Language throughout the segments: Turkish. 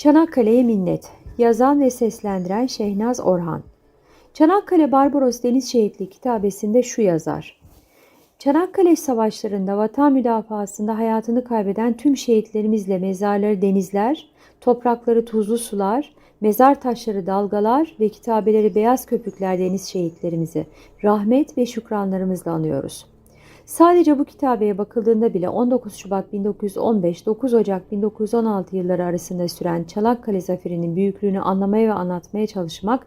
Çanakkale'ye minnet. Yazan ve seslendiren Şehnaz Orhan. Çanakkale Barbaros Deniz Şehitliği kitabesinde şu yazar. Çanakkale savaşlarında vatan müdafasında hayatını kaybeden tüm şehitlerimizle mezarları denizler, toprakları tuzlu sular, mezar taşları dalgalar ve kitabeleri beyaz köpükler deniz şehitlerimizi rahmet ve şükranlarımızla anıyoruz. Sadece bu kitabeye bakıldığında bile 19 Şubat 1915 9 Ocak 1916 yılları arasında süren Çanakkale Zaferi'nin büyüklüğünü anlamaya ve anlatmaya çalışmak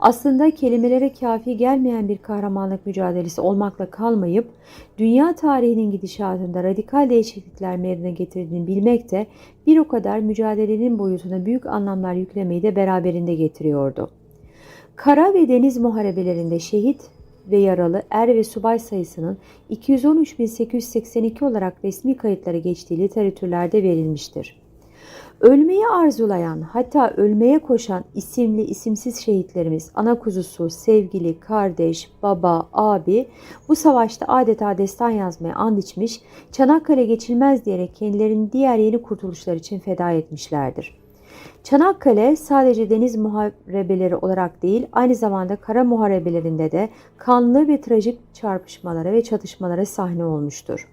aslında kelimelere kafi gelmeyen bir kahramanlık mücadelesi olmakla kalmayıp dünya tarihinin gidişatında radikal değişiklikler meydana getirdiğini bilmek de bir o kadar mücadelenin boyutuna büyük anlamlar yüklemeyi de beraberinde getiriyordu. Kara ve deniz muharebelerinde şehit ve yaralı er ve subay sayısının 213.882 olarak resmi kayıtlara geçtiği literatürlerde verilmiştir. Ölmeyi arzulayan hatta ölmeye koşan isimli isimsiz şehitlerimiz ana kuzusu, sevgili, kardeş, baba, abi bu savaşta adeta destan yazmaya and içmiş, Çanakkale geçilmez diyerek kendilerini diğer yeni kurtuluşlar için feda etmişlerdir. Çanakkale sadece deniz muharebeleri olarak değil, aynı zamanda kara muharebelerinde de kanlı ve trajik çarpışmalara ve çatışmalara sahne olmuştur.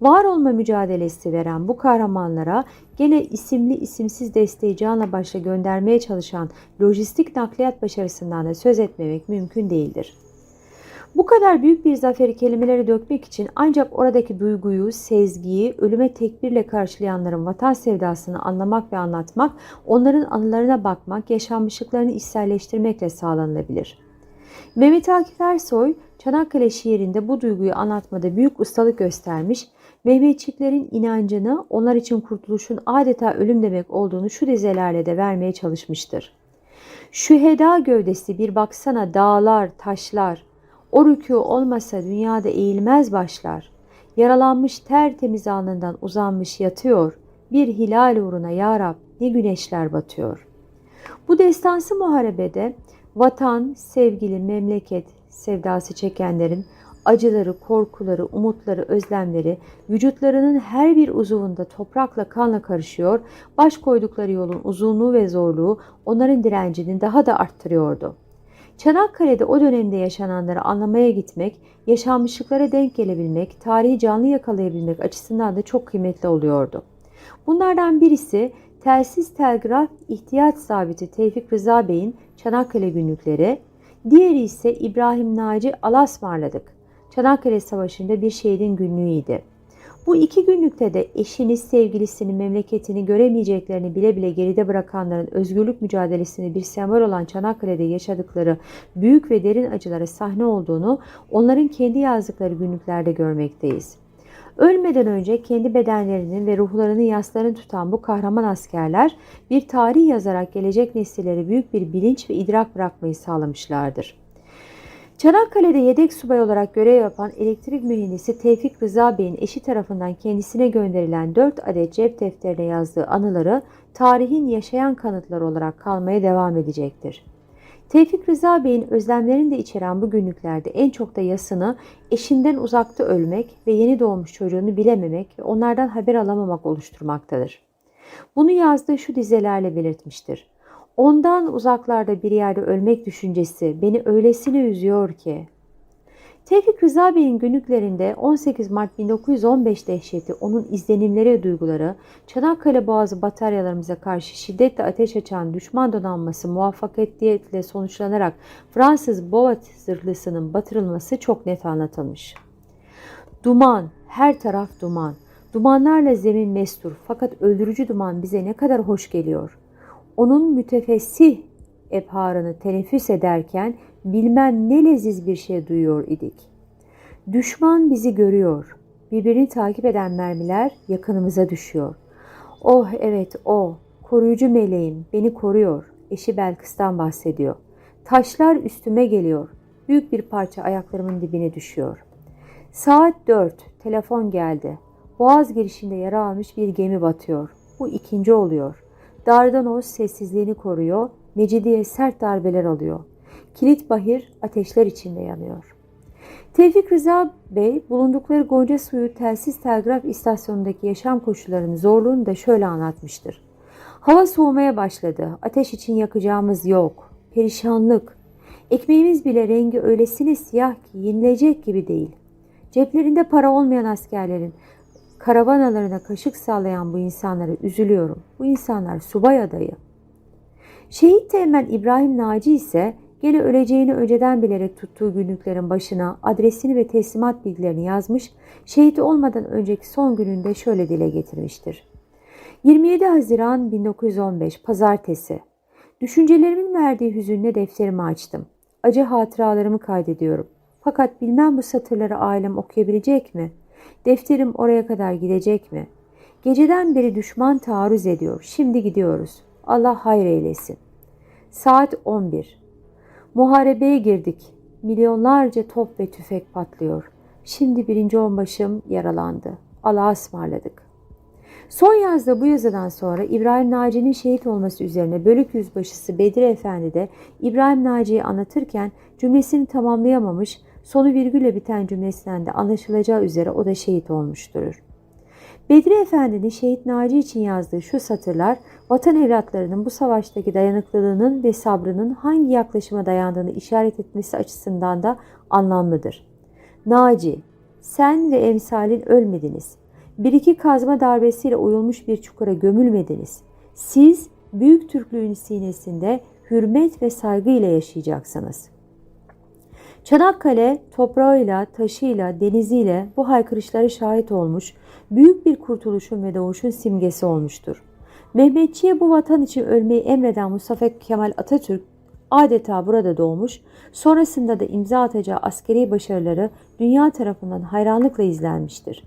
Var olma mücadelesi veren bu kahramanlara gene isimli isimsiz desteği canla başla göndermeye çalışan lojistik nakliyat başarısından da söz etmemek mümkün değildir. Bu kadar büyük bir zaferi kelimelere dökmek için ancak oradaki duyguyu, sezgiyi, ölüme tekbirle karşılayanların vatan sevdasını anlamak ve anlatmak, onların anılarına bakmak, yaşanmışlıklarını içselleştirmekle sağlanılabilir. Mehmet Akif Ersoy, Çanakkale şiirinde bu duyguyu anlatmada büyük ustalık göstermiş, Mehmetçiklerin inancını onlar için kurtuluşun adeta ölüm demek olduğunu şu dizelerle de vermeye çalışmıştır. Şüheda gövdesi bir baksana dağlar, taşlar, o rükû olmasa dünyada eğilmez başlar. Yaralanmış tertemiz alnından uzanmış yatıyor. Bir hilal uğruna ya Rab ne güneşler batıyor. Bu destansı muharebede vatan, sevgili, memleket sevdası çekenlerin acıları, korkuları, umutları, özlemleri vücutlarının her bir uzuvunda toprakla kanla karışıyor, baş koydukları yolun uzunluğu ve zorluğu onların direncini daha da arttırıyordu. Çanakkale'de o dönemde yaşananları anlamaya gitmek, yaşanmışlıklara denk gelebilmek, tarihi canlı yakalayabilmek açısından da çok kıymetli oluyordu. Bunlardan birisi telsiz telgraf ihtiyat sabiti Tevfik Rıza Bey'in Çanakkale günlükleri, diğeri ise İbrahim Naci Alasmarladık. Çanakkale Savaşı'nda bir şehidin günlüğüydü. Bu iki günlükte de eşini, sevgilisini, memleketini göremeyeceklerini bile bile geride bırakanların özgürlük mücadelesini bir sembol olan Çanakkale'de yaşadıkları büyük ve derin acılara sahne olduğunu onların kendi yazdıkları günlüklerde görmekteyiz. Ölmeden önce kendi bedenlerinin ve ruhlarını yaslarını tutan bu kahraman askerler bir tarih yazarak gelecek nesillere büyük bir bilinç ve idrak bırakmayı sağlamışlardır. Çanakkale'de yedek subay olarak görev yapan elektrik mühendisi Tevfik Rıza Bey'in eşi tarafından kendisine gönderilen 4 adet cep defterine yazdığı anıları tarihin yaşayan kanıtları olarak kalmaya devam edecektir. Tevfik Rıza Bey'in özlemlerini de içeren bu günlüklerde en çok da yasını eşinden uzakta ölmek ve yeni doğmuş çocuğunu bilememek ve onlardan haber alamamak oluşturmaktadır. Bunu yazdığı şu dizelerle belirtmiştir. Ondan uzaklarda bir yerde ölmek düşüncesi beni öylesine üzüyor ki. Tevfik Rıza Bey'in günlüklerinde 18 Mart 1915 dehşeti, onun izlenimleri ve duyguları, Çanakkale Boğazı bataryalarımıza karşı şiddetle ateş açan düşman donanması muvaffakiyetle sonuçlanarak Fransız Boğaz zırhlısının batırılması çok net anlatılmış. Duman, her taraf duman. Dumanlarla zemin mestur fakat öldürücü duman bize ne kadar hoş geliyor.'' Onun mütefessih ebharını teneffüs ederken bilmem ne leziz bir şey duyuyor idik. Düşman bizi görüyor. Birbirini takip eden mermiler yakınımıza düşüyor. Oh evet o, koruyucu meleğim beni koruyor. Eşi Belkıs'tan bahsediyor. Taşlar üstüme geliyor. Büyük bir parça ayaklarımın dibine düşüyor. Saat dört. Telefon geldi. Boğaz girişinde yara almış bir gemi batıyor. Bu ikinci oluyor. Dardanos sessizliğini koruyor, Mecidiye sert darbeler alıyor. Kilit bahir ateşler içinde yanıyor. Tevfik Rıza Bey bulundukları Gonca Suyu telsiz telgraf istasyonundaki yaşam koşullarının zorluğunu da şöyle anlatmıştır. Hava soğumaya başladı. Ateş için yakacağımız yok. Perişanlık. Ekmeğimiz bile rengi öylesine siyah ki yenilecek gibi değil. Ceplerinde para olmayan askerlerin karavanalarına kaşık sallayan bu insanlara üzülüyorum. Bu insanlar subay adayı. Şehit Teğmen İbrahim Naci ise gene öleceğini önceden bilerek tuttuğu günlüklerin başına adresini ve teslimat bilgilerini yazmış, şehit olmadan önceki son gününde şöyle dile getirmiştir. 27 Haziran 1915 Pazartesi. Düşüncelerimin verdiği hüzünle defterimi açtım. Acı hatıralarımı kaydediyorum. Fakat bilmem bu satırları ailem okuyabilecek mi? Defterim oraya kadar gidecek mi? Geceden beri düşman taarruz ediyor. Şimdi gidiyoruz. Allah hayır eylesin. Saat 11. Muharebeye girdik. Milyonlarca top ve tüfek patlıyor. Şimdi birinci onbaşım yaralandı. Allah'a ısmarladık. Son yazda bu yazıdan sonra İbrahim Naci'nin şehit olması üzerine bölük yüzbaşısı Bedir Efendi de İbrahim Naci'yi anlatırken cümlesini tamamlayamamış, sonu virgülle biten cümlesinden de anlaşılacağı üzere o da şehit olmuştur. Bedri Efendi'nin şehit Naci için yazdığı şu satırlar, vatan evlatlarının bu savaştaki dayanıklılığının ve sabrının hangi yaklaşıma dayandığını işaret etmesi açısından da anlamlıdır. Naci, sen ve emsalin ölmediniz. Bir iki kazma darbesiyle oyulmuş bir çukura gömülmediniz. Siz büyük Türklüğün sinesinde hürmet ve saygıyla yaşayacaksınız. Çanakkale toprağıyla, taşıyla, deniziyle bu haykırışlara şahit olmuş, büyük bir kurtuluşun ve doğuşun simgesi olmuştur. Mehmetçiye bu vatan için ölmeyi emreden Mustafa Kemal Atatürk adeta burada doğmuş, sonrasında da imza atacağı askeri başarıları dünya tarafından hayranlıkla izlenmiştir.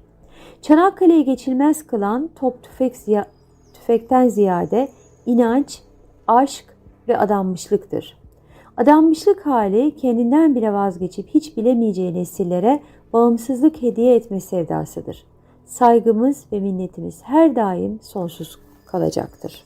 Çanakkale'yi geçilmez kılan top tüfek ziya- tüfekten ziyade inanç, aşk ve adanmışlıktır. Adanmışlık hali kendinden bile vazgeçip hiç bilemeyeceği nesillere bağımsızlık hediye etme sevdasıdır. Saygımız ve minnetimiz her daim sonsuz kalacaktır.